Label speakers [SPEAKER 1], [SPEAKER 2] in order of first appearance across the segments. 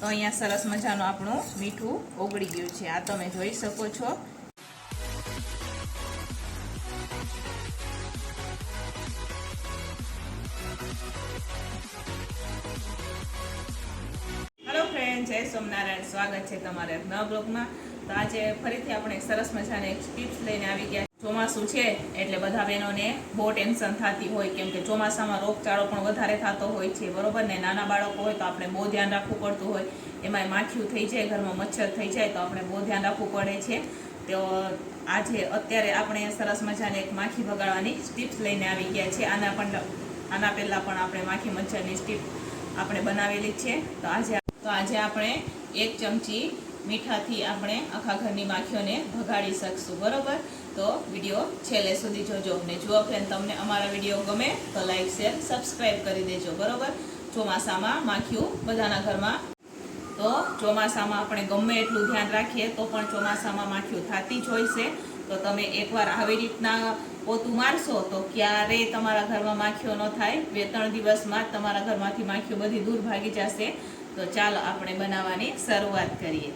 [SPEAKER 1] તો અહીંયા સરસ મજાનું આપણું મીઠું ઓગળી ગયું છે. આ તમે જોઈ શકો છો. હેલો ફ્રેન્ડ જય સોમનારાયણ. સ્વાગત છે તમારે નવ બ્લોગમાં. તો આજે ફરીથી આપણે સરસ મજાની એક ટિપ્સ લઈને આવી ગયા ચોમાસું છે એટલે બધા બહેનોને બહુ ટેન્શન થતી હોય, કેમ કે ચોમાસામાં રોગચાળો પણ વધારે થતો હોય છે, બરોબર ને? નાના બાળકો હોય તો આપણે બહુ ધ્યાન રાખવું પડતું હોય. એમાંય માખીયું થઈ જાય, ઘરમાં મચ્છર થઈ જાય તો આપણે બહુ ધ્યાન રાખવું પડે છે. તો આજે અત્યારે આપણે સરસ મજાની એક માખી ભગાડવાની સ્ટીપ્સ લઈને આવી ગયા છે. આના પણ, આના પહેલાં પણ આપણે માખી મચ્છરની સ્ટીપ આપણે બનાવેલી છે. તો આજે તો આજે આપણે એક ચમચી મીઠાથી આપણે આખા ઘરની માખીઓને ભગાડી શકશું, બરોબર? તો વીડિયો છેલ્લે સુધી જોજો ને જુઓ ફ્રેન્ડ તમને અમારા વીડિયો ગમે તો લાઈક શેર સબસ્ક્રાઈબ કરી દેજો, બરોબર? ચોમાસામાં માખીઓ બધાના ઘરમાં. તો ચોમાસામાં આપણે ગમે એટલું ધ્યાન રાખીએ તો પણ ચોમાસામાં માખીઓ થતી જ હોય છે. તો તમે એકવાર આવી રીતના પોતું મારશો તો ક્યારેય તમારા ઘરમાં માખીઓ ન થાય. બે, ત્રણ દિવસમાં તમારા ઘરમાંથી માખીઓ બધી દૂર ભાગી જશે. તો ચાલો આપણે બનાવવાની શરૂઆત કરીએ.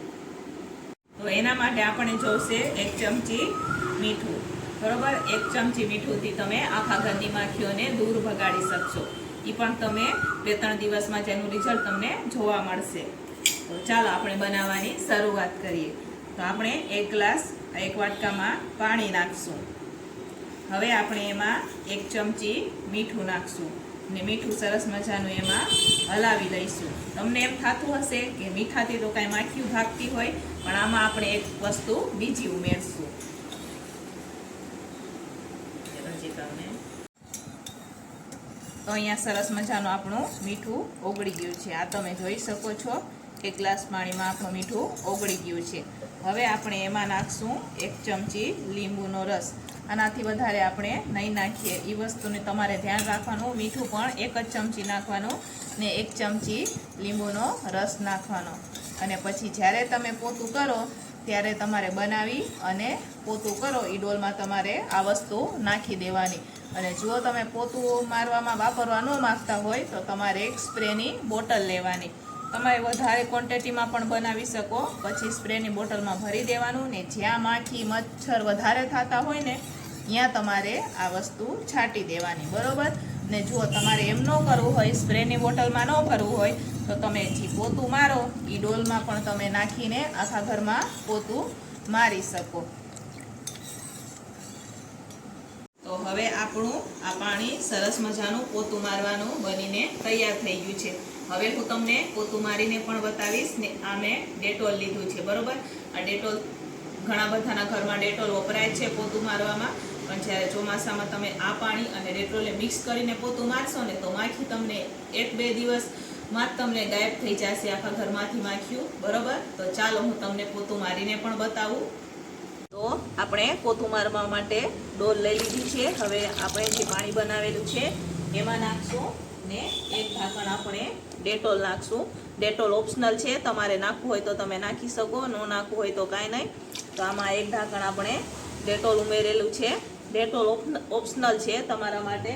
[SPEAKER 1] તો એના માટે આપણે જોશે એક ચમચી મીઠું. બરોબર? એક ચમચી મીઠુંથી તમે આખા ઘરની માખીઓને દૂર ભગાડી શકશો. એ પણ તમે બે ત્રણ દિવસમાં જેનું રિઝલ્ટ તમને જોવા મળશે. તો ચાલો આપણે બનાવવાની શરૂઆત કરીએ. તો આપણે એક ગ્લાસ, એક વાટકામાં પાણી નાખશું. હવે આપણે એમાં એક ચમચી મીઠું નાખશું. ને મીઠું સરસ મજાનું એમાં હલાવી લઈશું. તમને એમ થતું હશે કે મીઠાથી તો કાંઈ માખીયું ભાગતી હોય, પણ આમાં આપણે એક વસ્તુ બીજી ઉમેરશું હજી તમને તો અહીંયા સરસ મજાનું આપણું મીઠું ઓગળી ગયું છે. આ તમે જોઈ શકો છો એક ગ્લાસ પાણીમાં આપણું મીઠું ઓગળી ગયું છે. હવે આપણે એમાં નાખશું એક ચમચી લીંબુનો રસ. આનાથી વધારે આપણે નહીં નાખીએ. એ વસ્તુને તમારે ધ્યાન રાખવાનું, મીઠું પણ એક જ ચમચી નાખવાનું ને એક ચમચી લીંબુનો રસ નાખવાનો. અને પછી જ્યારે તમે પોતું કરો, ત્યારે તમારે બનાવી અને પોતું કરો. એ ડોલમાં તમારે આ વસ્તુ નાખી દેવાની. અને જો તમે પોતું મારવામાં વાપરવા ન માગતા હોય, તો તમારે એક સ્પ્રેની બોટલ લેવાની. તમે વધારે ક્વોન્ટિટીમાં પણ બનાવી શકો. પછી સ્પ્રેની બોટલમાં ભરી દેવાનું ને જ્યાં માખી મચ્છર વધારે થતા હોય ને, ત્યાં તમારે આ વસ્તુ છાંટી દેવાની. બરોબર? ને જો તમારે એમ ન કરવું હોય, સ્પ્રેની બોટલમાં ન ભરવું હોય, તો તમે જે પોતું મારો એ ડોલમાં પણ તમે નાખીને આખા ઘરમાં પોતું મારી શકો. તો હવે આપણું આ પાણી સરસ મજાનું પોતું મારવાનું બનીને તૈયાર થઈ ગયું છે. હવે હું તમને પોતું મારીને પણ બતાવીશ ને આ મેં ડેટોલ લીધું છે, બરોબર? આ ડેટોલ ઘણા બધાના ઘરમાં ડેટોલ વપરાય છે પોતું મારવામાં. પણ જ્યારે ચોમાસામાં તમે આ પાણી અને રેટ્રોલે મિક્સ કરીને પોતું મારશો ને તો માખી તમને એક બે દિવસમાં જ તમને ગાયબ થઈ જશે આખા ઘરમાંથી માખ્યું. બરોબર? તો ચાલો હું તમને પોતું મારીને પણ બતાવું. તો આપણે પોતું મારવા માટે ડોલ લઈ લીધી છે. હવે આપણે જે પાણી બનાવેલું છે, એમાં નાખશું ને એક ઢાંકણ આપણે ડેટોલ નાખશું. ડેટોલ ઓપ્શનલ છે. તમારે નાખવું હોય તો તમે નાખી શકો, ન નાખવું હોય તો કાંઈ નહીં. તો આમાં એક ઢાંકણ આપણે ડેટોલ ઉમેરેલું છે. ડેટોલ ઓપ્શનલ છે તમારા માટે.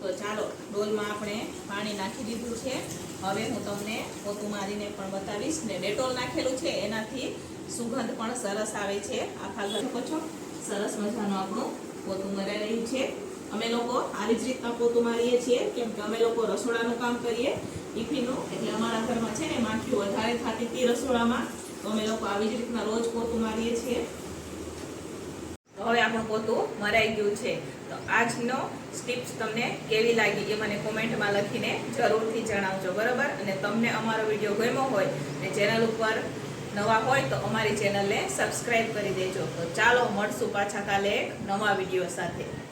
[SPEAKER 1] તો ચાલો, ડોલમાં આપણે પાણી નાખી દીધું છે. હવે હું તમને પોતું મારીને પણ બતાવીશ ને ડેટોલ નાખેલું છે, એનાથી સુગંધ પણ સરસ આવે છે. આખા ઘર છો? સરસ મજાનું આપણું પોતું મરાઈ રહ્યું છે. અમે લોકો આવી જ રીતના પોતું મારીએ છીએ, કેમ કે અમે લોકો રસોડાનું કામ કરીએ ટિફિનનું એટલે અમારા ઘરમાં છે ને માખીઓ વધારે થતી હતી રસોડામાં. તો અમે લોકો આવી જ રીતના રોજ પોતું મારીએ છીએ. તો હવે આપણું પોતું મરાઈ ગયું છે. તો આજનો સ્ટીપ્સ તમને કેવી લાગી એ મને કોમેન્ટમાં લખીને જરૂરથી જણાવજો, બરાબર? અને તમને અમારો વીડિયો ગમ્યો હોય ને ચેનલ ઉપર નવા હોય તો અમારી ચેનલને સબસ્ક્રાઈબ કરી દેજો. તો ચાલો, મળશું પાછા કાલે એક નવા વીડિયો સાથે.